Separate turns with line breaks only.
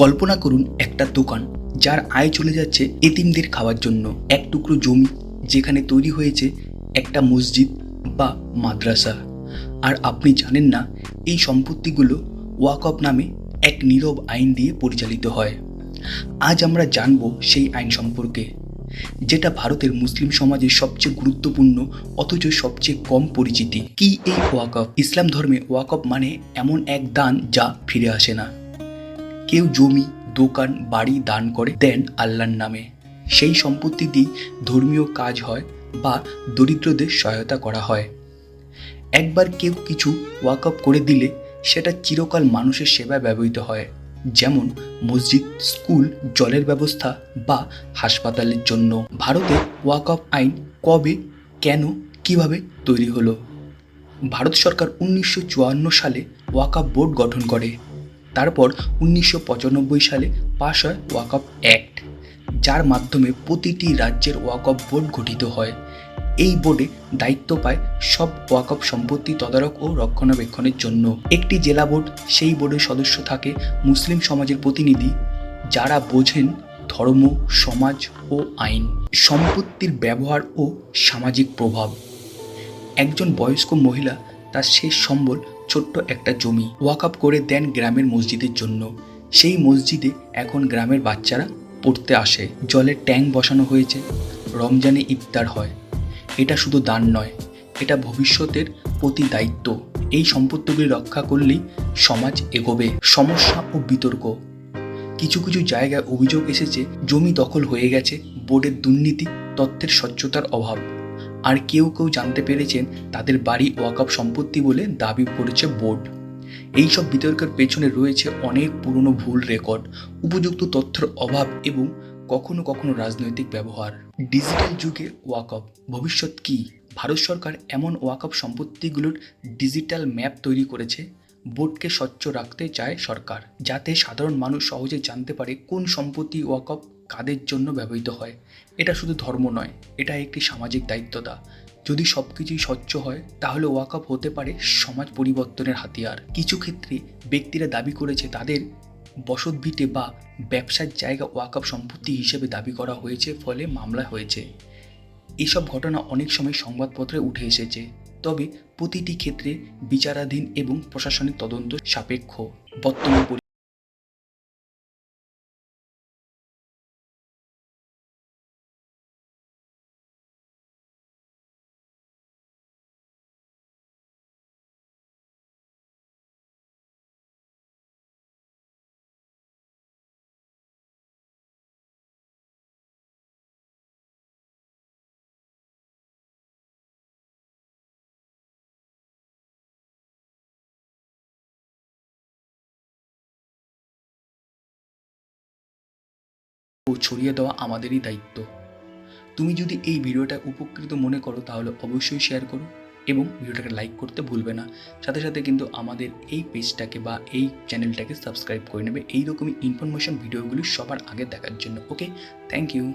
কল্পনা করুন একটা দোকান যার আয় চলে যাচ্ছে এতিমদের খাওয়ার জন্য। এক টুকরো জমি যেখানে তৈরি হয়েছে একটা মসজিদ বা মাদ্রাসা। আর আপনি জানেন না, এই সম্পত্তিগুলো ওয়াকফ নামে এক নীরব আইন দিয়ে পরিচালিত হয়। আজ আমরা জানব সেই আইন সম্পর্কে, যেটা ভারতের মুসলিম সমাজের সবচেয়ে গুরুত্বপূর্ণ, অথচ সবচেয়ে কম পরিচিতি। কি এই ওয়াকফ ইসলাম ধর্মে ওয়াকফ মানে এমন এক দান যা ফিরে আসে না। কেউ জমি, দোকান, বাড়ি দান করে দেন আল্লাহর নামে। সেই সম্পত্তি দিয়ে ধর্মীয় কাজ হয় বা দরিদ্রদের সহায়তা করা হয়। একবার কেউ কিছু ওয়াকআপ করে দিলে সেটা চিরকাল মানুষের সেবায় ব্যবহৃত হয়। যেমন মসজিদ, স্কুল, জলের ব্যবস্থা বা হাসপাতালের জন্য। ভারতে ওয়াকআপ আইন কবে, কেন, কীভাবে তৈরি হলো? ভারত সরকার উনিশশো চুয়ান্ন সালে ওয়াকআপ বোর্ড গঠন করে। তারপর উনিশশো পঁচানব্বই সালে পাশ হয় ওয়াকআপ অ্যাক্ট, যার মাধ্যমে প্রতিটি রাজ্যের ওয়াকআপ বোর্ড গঠিত হয়। এই বোর্ডে দায়িত্ব পায় সব ওয়াকআপ সম্পত্তি তদারক ও রক্ষণাবেক্ষণের জন্য। একটি জেলা বোর্ড, সেই বোর্ডের সদস্য থাকে মুসলিম সমাজের প্রতিনিধি, যারা বোঝেন ধর্ম, সমাজ ও আইন, সম্পত্তির ব্যবহার ও সামাজিক প্রভাব। একজন বয়স্ক মহিলা তার শেষ সম্বল ছোট্ট একটা জমি ওয়াকআপ করে দেন গ্রামের মসজিদের জন্য। সেই মসজিদে এখন গ্রামের বাচ্চারা পড়তে আসে। জলের ট্যাঙ্ক বসানো হয়েছে। রমজানে ইফতার হয়। এটা শুধু দান নয়, এটা ভবিষ্যতের প্রতি দায়িত্ব। এই সম্পত্তিগুলি রক্ষা করলেই সমাজ এগোবে। সমস্যা ও বিতর্ক। কিছু কিছু জায়গায় অভিযোগ এসেছে, জমি দখল হয়ে গেছে, বোর্ডের দুর্নীতি, তথ্যের স্বচ্ছতার অভাব। আর কেউ কেউ জানতে পেরেছেন তাদের বাড়ি ওয়াকআপ সম্পত্তি বলে দাবি করেছে বোর্ড। এইসব বিতর্কের পেছনে রয়েছে অনেক পুরনো ভুল রেকর্ড, উপযুক্ত তথ্যের অভাব এবং কখনো কখনো রাজনৈতিক ব্যবহার। ডিজিটাল যুগে ওয়াকআপ ভবিষ্যৎ কি? ভারত সরকার এমন ওয়াকআপ সম্পত্তিগুলোর ডিজিটাল ম্যাপ তৈরি করেছে বোর্ডকে স্বচ্ছ রাখতে চায় সরকার, যাতে সাধারণ মানুষ সহজে জানতে পারে কোন সম্পত্তি ওয়াকআপ কাদের জন্য ব্যবহৃত হয়। এটা শুধু ধর্ম নয়, এটা একটি সামাজিক দায়িত্বতা। যদি সব কিছুই স্বচ্ছ হয়, তাহলে ওয়াকআপ হতে পারে সমাজ পরিবর্তনের হাতিয়ার। কিছু ক্ষেত্রে ব্যক্তিরা দাবি করেছে তাদের বসতভিটে বা ব্যবসার জায়গা ওয়াকআপ সম্পত্তি হিসেবে দাবি করা হয়েছে, ফলে মামলা হয়েছে। এসব ঘটনা অনেক সময় সংবাদপত্রে উঠে এসেছে। তবে প্রতিটি ক্ষেত্রে বিচারাধীন এবং প্রশাসনিক তদন্ত সাপেক্ষ। বর্তমান ও ছড়িয়ে দেওয়া আমাদেরই দায়িত্ব। তুমি যদি এই ভিডিওটা উপকৃত মনে করো, তাহলে অবশ্যই শেয়ার করো এবং ভিডিওটাকে লাইক করতে ভুলবে না। সাথে সাথে কিন্তু আমাদের এই পেজটাকে বা এই চ্যানেলটাকে সাবস্ক্রাইব করে নেবে। এইরকমই ইনফরমেশন ভিডিওগুলি সবার আগে দেখার জন্য। Okay thank you